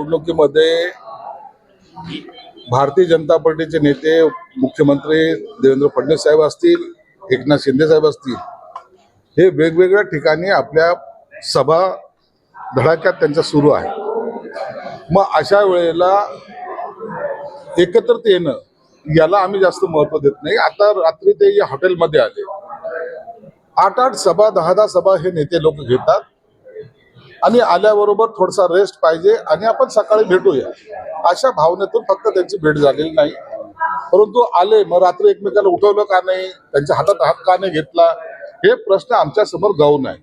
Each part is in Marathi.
निवडणुकीमध्ये भारतीय जनता पार्टीचे नेते मुख्यमंत्री देवेंद्र फडणवीस साहेब असतील एकनाथ शिंदे साहेब असतील हे वेगवेगळ्या ठिकाणी आपल्या सभा धडाक्यात त्यांच्या सुरू आहे. मग अशा वेळेला एकत्रित येणं याला आम्ही जास्त महत्त्व देत नाही. आता रात्री ते या हॉटेलमध्ये आले. आठ आठ सभा दहा दहा सभा हे नेते लोक घेतात. आणि आल्याबरोबर थोडासा रेस्ट पाहिजे आणि आपण सकाळी भेटूया. अशा भावनेतून फक्त त्यांची भेट झालेली नाही. परंतु आले मग रात्री एकमेकाला उठवलं का नाही त्यांच्या हातात हात का नाही घेतला हे प्रश्न आमच्यासमोर गाऊन आहे.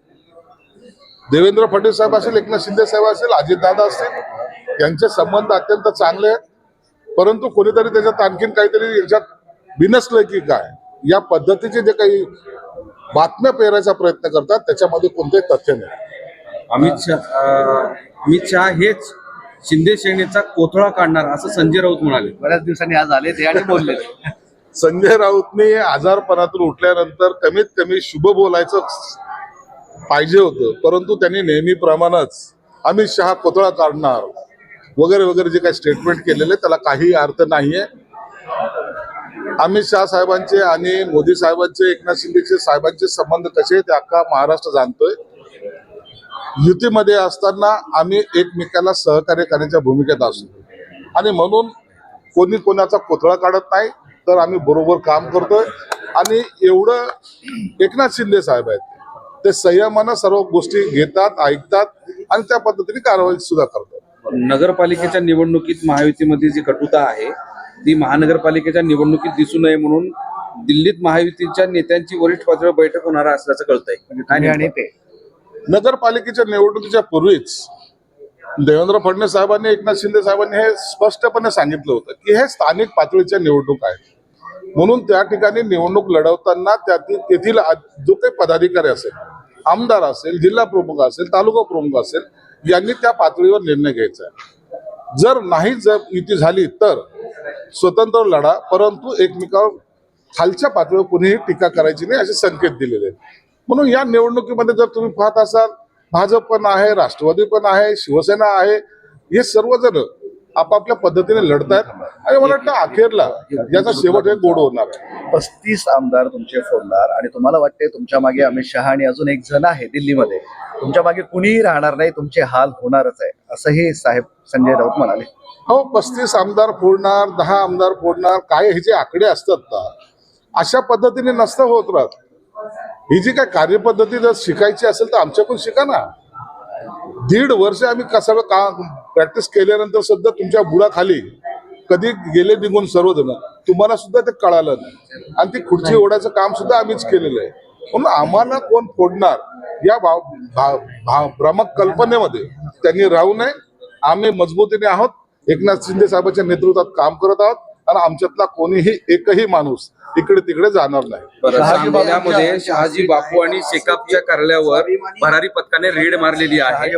देवेंद्र फडणवीस साहेब असेल एकनाथ शिंदे साहेब असेल अजितदादा असतील यांचे संबंध अत्यंत चांगले आहेत. परंतु कोणीतरी त्याच्यात आणखीन काहीतरी याच्यात बिनसलंय की काय? या पद्धतीचे जे काही बातम्या पेरायचा प्रयत्न करतात त्याच्यामध्ये कोणतेही तथ्य नाही. अमित शहा अमित शहा हेच शिंदे सेनेचा कोथळा काढणार असं संजय राऊत म्हणाले. बऱ्याच दिवसांनी आज आले ते आणि बोलले. संजय राऊतने आजारपणातून उठल्यानंतर कमीत कमी शुभ बोलायचं पाहिजे होतं परंतु त्यांनी नेहमीप्रमाणेच अमित शहा कोतळा काढणार वगैरे वगैरे जे काही स्टेटमेंट केलेले त्याला काही अर्थ नाहीये. अमित शहा साहेबांचे आणि मोदी साहेबांचे एकनाथ शिंदेचे साहेबांचे संबंध कसे ते अख्खा महाराष्ट्र जाणतोय. युतीमध्ये असताना आम्ही एकमेकाला सहकार्य करण्याच्या भूमिकेत असतो आणि म्हणून कोणी कोणाचा कोथळा काढत नाही तर आम्ही बरोबर काम करतोय. आणि एवढं एकनाथ शिंदे साहेब आहेत ते संयमानं सर्व गोष्टी घेतात ऐकतात आणि त्या पद्धतीने कारवाई सुद्धा करतात. नगरपालिकेच्या निवडणुकीत महायुतीमध्ये जी कटुता आहे ती महानगरपालिकेच्या निवडणुकीत दिसू नये म्हणून दिल्लीत महायुतीच्या नेत्यांची वरिष्ठ पातळीवर बैठक होणार असल्याचं कळतंय. म्हणजे काय आणि? ते. नगरपालिकेच्या निवडणुकीच्या पूर्वीच देवेंद्र फडणवीस साहेबांनी एकनाथ शिंदे साहेबांनी हे स्पष्टपणे सांगितलं होतं की हे स्थानिक पातळीच्या निवडणूक आहेत. म्हणून त्या ठिकाणी निवडणूक लढवताना त्यातील तेथील जो काही पदाधिकारी असेल आमदार असेल जिल्हा प्रमुख असेल तालुका प्रमुख असेल यांनी त्या पातळीवर निर्णय घ्यायचा आहे. जर नाही जर युती झाली तर स्वतंत्र लढा परंतु एकमेकावर खालच्या पातळीवर कुणीही टीका करायची नाही असे संकेत दिलेले आहेत. म्हणून या निवडणुकीमध्ये जर तुम्ही पाहत असाल भाजप पण आहे राष्ट्रवादी पण आहे शिवसेना आहे हे सर्वजण आपापल्या पद्धतीने लढतायत. आणि मला वाटतं अखेरला याचा शेवट हे गोड होणार आहे. पस्तीस आमदार तुमचे फोडणार आणि तुम्हाला वाटते तुमच्या मागे अमित शहा आणि अजून एक जण आहे दिल्लीमध्ये. तुमच्या मागे कुणीही राहणार नाही तुमचे हाल होणारच आहे असंही साहेब संजय राऊत म्हणाले. हो पस्तीस आमदार फोडणार दहा आमदार फोडणार काय हे जे आकडे असतात ना अशा पद्धतीने नसतं होत राहत. ही जी काय कार्यपद्धती जर शिकायची असेल तर आमच्याकडून शिका ना. दीड वर्ष आम्ही कसं का प्रॅक्टिस केल्यानंतर सुद्धा तुमच्या बुडाखाली कधी गेले निघून सर्वजण तुम्हाला सुद्धा ते कळालं नाही. आणि ती खुर्ची ओढायचं काम सुद्धा आम्हीच केलेलं आहे. म्हणून आम्हाला कोण फोडणार या भाव भा- भ्रामक कल्पनेमध्ये त्यांनी राहू नये. आम्ही मजबूतीने आहोत. एकनाथ शिंदे साहेबांच्या नेतृत्वात काम करत आहोत. आणि आमच्यातला कोणीही एकही माणूस इकडे तिकडे जाणार नाही. शहाजी बापू- सांगोल्यामध्ये शहाजी बापू आणि शेकापच्या कार्यालयावर भरारी पथकाने रेड मारलेली आहे.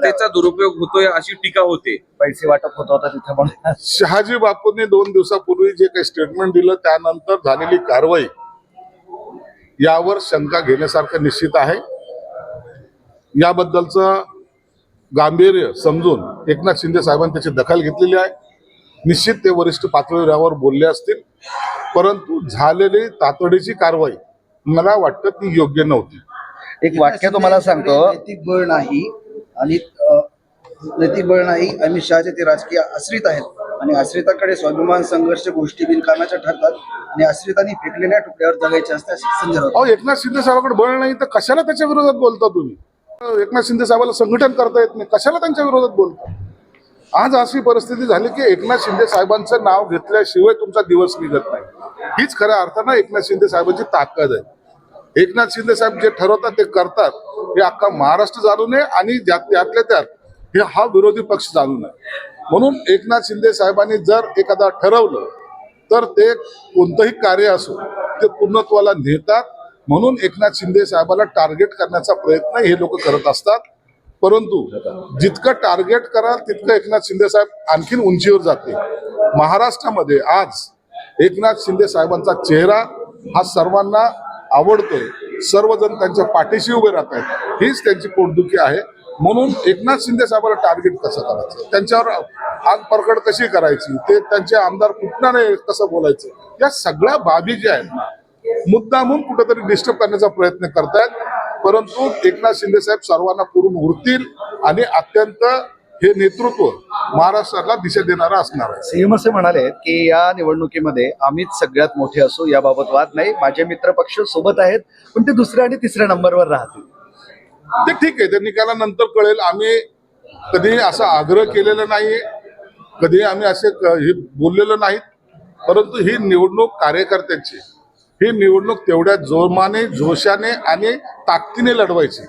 त्याचा दुरुपयोग होतोय अशी टीका होते. पैसे वाटप होत होता तिथे पण. शहाजी बापूंनी दोन दिवसापूर्वी जे काही स्टेटमेंट दिलं त्यानंतर झालेली कारवाई यावर शंका घेण्यासारखं निश्चित आहे. याबद्दलचं गांभीर्य समजून एकनाथ शिंदे साहेबांनी त्याची दखल घेतलेली आहे. निश्चित ते वरिष्ठ पातळीवर यावर बोलले असतील. परंतु झालेली तातडीची कारवाई मला वाटतं ती योग्य नव्हती. एक वाक्य तुम्हाला सांगतो. नैतिक बळ नाही आणि नैतिक बळ नाही अमित शहाचे ते राजकीय आश्रित आहेत. आणि आश्रिताकडे स्वाभिमान संघर्ष गोष्टी बिनकामाच्या ठरतात. आणि आश्रितांनी फेकलेल्या टुकड्यावर जगायचे असते असे संजय राऊत. अहो एकनाथ शिंदे साहेबांकडे बळ नाही तर कशाला त्याच्या विरोधात बोलता तुम्ही? एकनाथ शिंदे साहेबाला संघटन करता येत नाही. कशाला त्यांच्या विरोधात बोलता? आज अशी परिस्थिती झाली की एकनाथ शिंदे साहेबांचं नाव घेतल्याशिवाय तुमचा दिवस निघत नाही. हीच खऱ्या अर्थानं एकनाथ शिंदे साहेबांची ताकद आहे. एकनाथ शिंदे साहेब जे ठरवतात ते करतात. हे अख्खा महाराष्ट्र जाणू नये आणि त्यातल्या त्यात हे हा विरोधी पक्ष जाणू नये. म्हणून एकनाथ शिंदे साहेबांनी जर एखादा ठरवलं तर ते कोणतंही कार्य असो ते पूर्णत्वाला नेतात. म्हणून एकनाथ शिंदे साहेबाला टार्गेट करण्याचा प्रयत्न हे लोक करत असतात. परंतु जितकं टार्गेट कराल तितकं एकनाथ शिंदे साहेब आणखीन उंचीवर जाते महाराष्ट्रामध्ये आज एकनाथ शिंदे साहेबांचा चेहरा हा सर्वांना आवडतोय. सर्वजण त्यांच्या पाठीशी उभे राहत आहेत. हीच त्यांची पोटदुखी आहे. म्हणून एकनाथ शिंदे साहेबांना टार्गेट कसं करायचं? त्यांच्यावर आग परकड कशी करायची? ते त्यांचे आमदार कुठणारे कसं बोलायचं? या सगळ्या बाबी ज्या आहेत ना मुद्दामून कुठेतरी डिस्टर्ब करण्याचा प्रयत्न करतायत. परंतु एकनाथ शिंदे साहेब सर्वांना पुरून उरतील आणि अत्यंत हे नेतृत्व महाराष्ट्राला दिशा देणारं असणार आहे. सीएम असे म्हणाले की या निवडणुकीमध्ये आम्हीच सगळ्यात मोठे असू याबाबत वाद नाही. माझे मित्र पक्ष सोबत आहेत पण ते दुसऱ्या आणि तिसऱ्या नंबरवर राहतील. ते ठीक आहे ते निकालानंतर कळेल. आम्ही कधी असा आग्रह केलेला नाहीये कधी आम्ही असे हे बोललेलो नाहीत. परंतु ही निवडणूक कार्यकर्त्यांची ही निवडणूक तेवढ्या जोमाने जोशाने आणि ताकदीने लढवायची.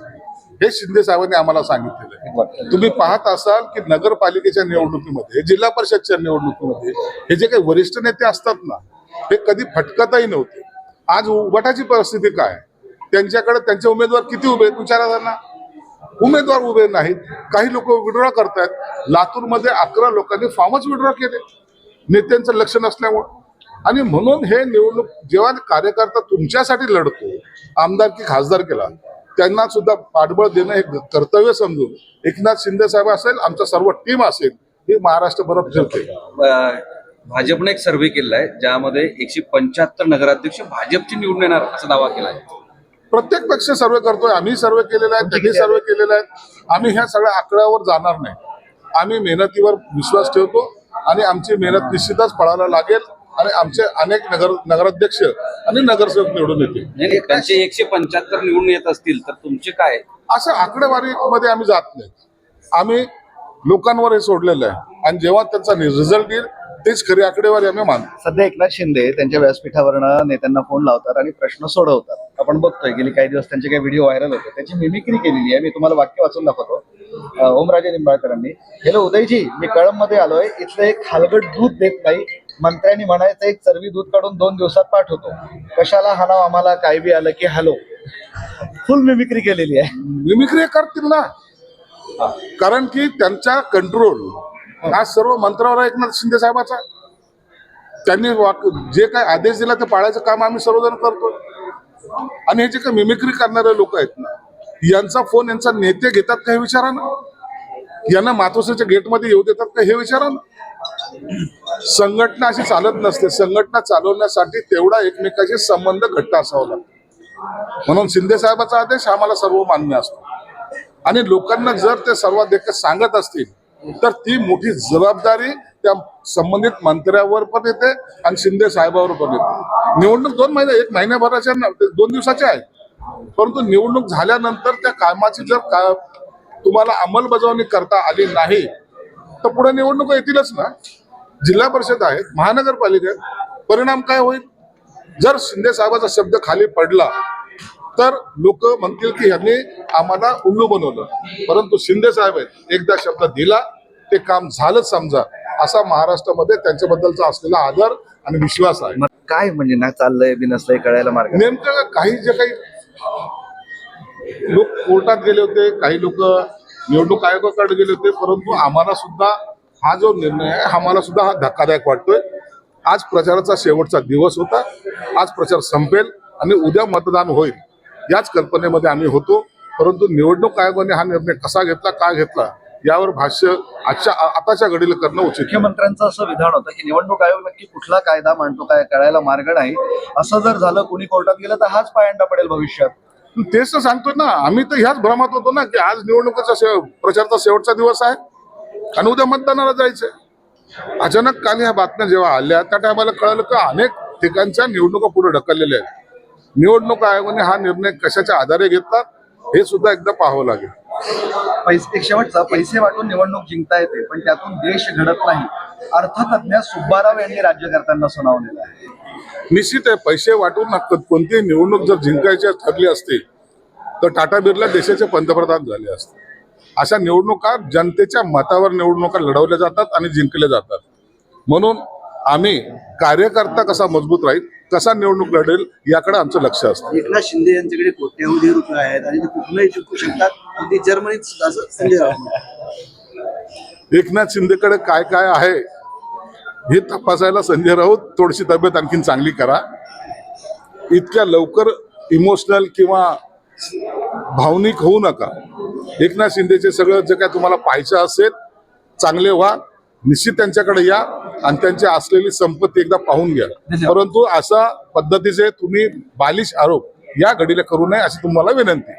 हे शिंदे साहेबांनी आम्हाला सांगितलेलं आहे. तुम्ही पाहत असाल की नगरपालिकेच्या निवडणुकीमध्ये जिल्हा परिषदच्या निवडणुकीमध्ये हे जे काही वरिष्ठ नेते असतात ना हे कधी फटकतही नव्हते. आज उभटाची परिस्थिती काय? त्यांच्याकडे त्यांचे उमेदवार किती उभे आहेत? विचारा त्यांना. उमेदवार उभे नाहीत. काही लोक विड्रॉ करतायत. लातूरमध्ये अकरा लोकांनी फॉर्मच विड्रॉ केले. नेत्यांचं लक्ष नसल्यामुळं. आणि म्हणून हे निवडणूक जेव्हा कार्यकर्ता तुमच्यासाठी लढतो आमदार की खासदार केला त्यांना सुद्धा पाठबळ देणं हे कर्तव्य समजून एकनाथ शिंदे साहेब असेल आमचा सर्व टीम असेल हे महाराष्ट्र बरोबर फिरते भाजपने एक सर्व्हे केलेला आहे ज्यामध्ये एकशे पंच्याहत्तर नगराध्यक्ष भाजपची निवडून येणार असा दावा केला आहे प्रत्येक पक्ष सर्वे करतोय आम्ही सर्वे केलेला आहे त्यांनी सर्वे केलेला आहे. आम्ही ह्या सगळ्या आकड्यावर जाणार नाही. आम्ही मेहनतीवर विश्वास ठेवतो आणि आमची मेहनत निश्चितच पळायला लागेल. आणि आमचे अनेक नगर नगराध्यक्ष आणि नगरसेवक निवडून येतील. त्यांचे एकशे पंच्याहत्तर निवडून येत असतील तर तुमचे काय? असं आकडेवारी मध्ये आम्ही जात नाही. आम्ही लोकांवर हे सोडलेलं आहे. आणि जेव्हा त्यांचा रिझल्ट येईल तेच खरी आकडेवारी आम्ही मानतो सध्या एकनाथ शिंदे त्यांच्या व्यासपीठावरनं नेत्यांना फोन लावतात आणि प्रश्न सोडवतात. आपण बघतोय गेली काही दिवस त्यांचे काही व्हिडिओ व्हायरल होते. त्याची मिमिक्री केलेली आहे. मी तुम्हाला वाक्य वाचून दाखवतो. ओमराजे निंबाळकरांनी हॅलो उदयजी मी कळंबमध्ये आलोय. इथलं एक हलगट दूध देत नाही. मंत्र्यांनी म्हणायचं एक चरबी दूध काढून दोन दिवसात पाठवतो. कशाला हाणाव? आम्हाला काय बी आलं की हॅलो. फुल मिमिक्री केलेली आहे. मिमिक्री करतील ना. कारण की त्यांचा कंट्रोल हा सर्व मंत्रावर एकनाथ शिंदे साहेबाचा. त्यांनी वाक- जे काय आदेश दिला ते पाळायचं काम आम्ही सर्वजण करतो आणि हे जे काही मिमिक्री करणारे लोक आहेत ना यांचा फोन यांचा नेते घेतात का हे विचारा ना. यांना मातोश्रीच्या गेटमध्ये येऊ देतात का हे विचारा ना. संघटना अशी चालत नसते. संघटना चालवण्यासाठी तेवढा एकमेकाशी संबंध घट्ट असावा लागतो. म्हणून शिंदे साहेबाचा आदेश आम्हाला सर्व मान्य असतो. आणि लोकांना जर ते सर्वाधिक सांगत असतील तर ती मोठी जबाबदारी त्या संबंधित मंत्र्यावर पण येते आणि शिंदे साहेबावर पण येते. निवडणूक दोन महिने एक महिन्याभराच्या दोन दिवसाच्या आहे परंतु निवडणूक झाल्यानंतर त्या कामाची जर का तुम्हाला अंमलबजावणी करता आली नाही तर पुढे निवडणुका येतीलच ना? जिल्हा परिषद आहेत महानगरपालिका आहेत परिणाम काय होईल? जर शिंदे साहेबाचा शब्द खाली पडला तर लोक म्हणतील की ह्यांनी आम्हाला उल्लू बनवलं. परंतु शिंदे साहेब आहेत एकदा शब्द दिला ते काम झालंच समजा. असा महाराष्ट्रामध्ये त्यांच्याबद्दलचा असलेला आदर आणि विश्वास आहे. काय म्हणजे ना चाललंय बी नसलंय कळायला मार्ग. नेमकं काही जे काही लोक कोर्टात गेले होते काही लोक निवडणूक आयोगाकडे गेले होते परंतु आम्हाला सुद्धा हा जो निर्णय आहे आम्हाला सुद्धा हा धक्कादायक वाटतोय. आज प्रचाराचा शेवटचा दिवस होता आज प्रचार संपेल आणि उद्या मतदान होईल याच कल्पनेमध्ये आम्ही होतो. परंतु निवडणूक आयोगाने हा निर्णय कसा घेतला का घेतला यावर भाष्य आजच्या आताच्या घडीला करणं उचित मुख्यमंत्र्यांचं असं विधान होतं की निवडणूक आयोग नक्की कुठला कायदा मांडतो काय कळायला मार्ग नाही. असं जर झालं कुणी कोर्टात गेलं तर हाच पायंडा पडेल भविष्यात. तेच तर सांगतोय ना. आम्ही तर ह्याच भ्रमात होतो ना की आज निवडणुकीचा प्रचारचा शेवटचा दिवस आहे आणि उद्या मतदानाला जायचंय अचानक काल ह्या बातम्या जेव्हा आल्या त्या टायमाला कळालं की अनेक ठिकाणच्या निवडणुका पुढे ढकललेल्या आहेत. निवडणूक आयोगाने हा निर्णय कशाच्या आधारे घेतला हे सुद्धा एकदा पाहावं लागेल. पैसे शेवटचा पैसे वाटून निवडणूक जिंकता येते पण त्यातून देश घडत नाही. अर्थतज्ञ सुब्बाराव यांनी राज्यकर्त्यांना सुनावलेला आहे. निश्चित आहे पैसे वाटून कोणतीही निवडणूक जर जिंकायची ठरली असती तर टाटा बिर्ला देशाचे पंतप्रधान झाले असते. अशा निवडणुका जनतेच्या मतावर निवडणुका लढवल्या जातात आणि जिंकल्या जातात. म्हणून आम्ही कार्यकर्ता कसा मजबूत राहील कसा निवडणूक लढेल याकडे आमचं लक्ष असतं. एकनाथ शिंदे यांच्याकडे कोट्यावधी रुपये आहेत आणि ते कुठूनही जिंकू शकतात. जर्मनीत असं संजय राऊत एकनाथ शिंदेकडे काय काय आहे हे तपासायला संजय राऊत थोडीशी तब्येत आणखीन चांगली करा. इतक्या लवकर इमोशनल किंवा भावनिक होऊ नका. एकनाथ शिंदेचे सगळं जे काय तुम्हाला पाहायचं असेल चांगले व्हा निश्चित त्यांच्याकडे या आणि त्यांची असलेली संपत्ती एकदा पाहून घ्या. परंतु अशा पद्धतीचे तुम्ही बालिश आरोप या घडीला करू नये अशी तुम्हाला विनंती.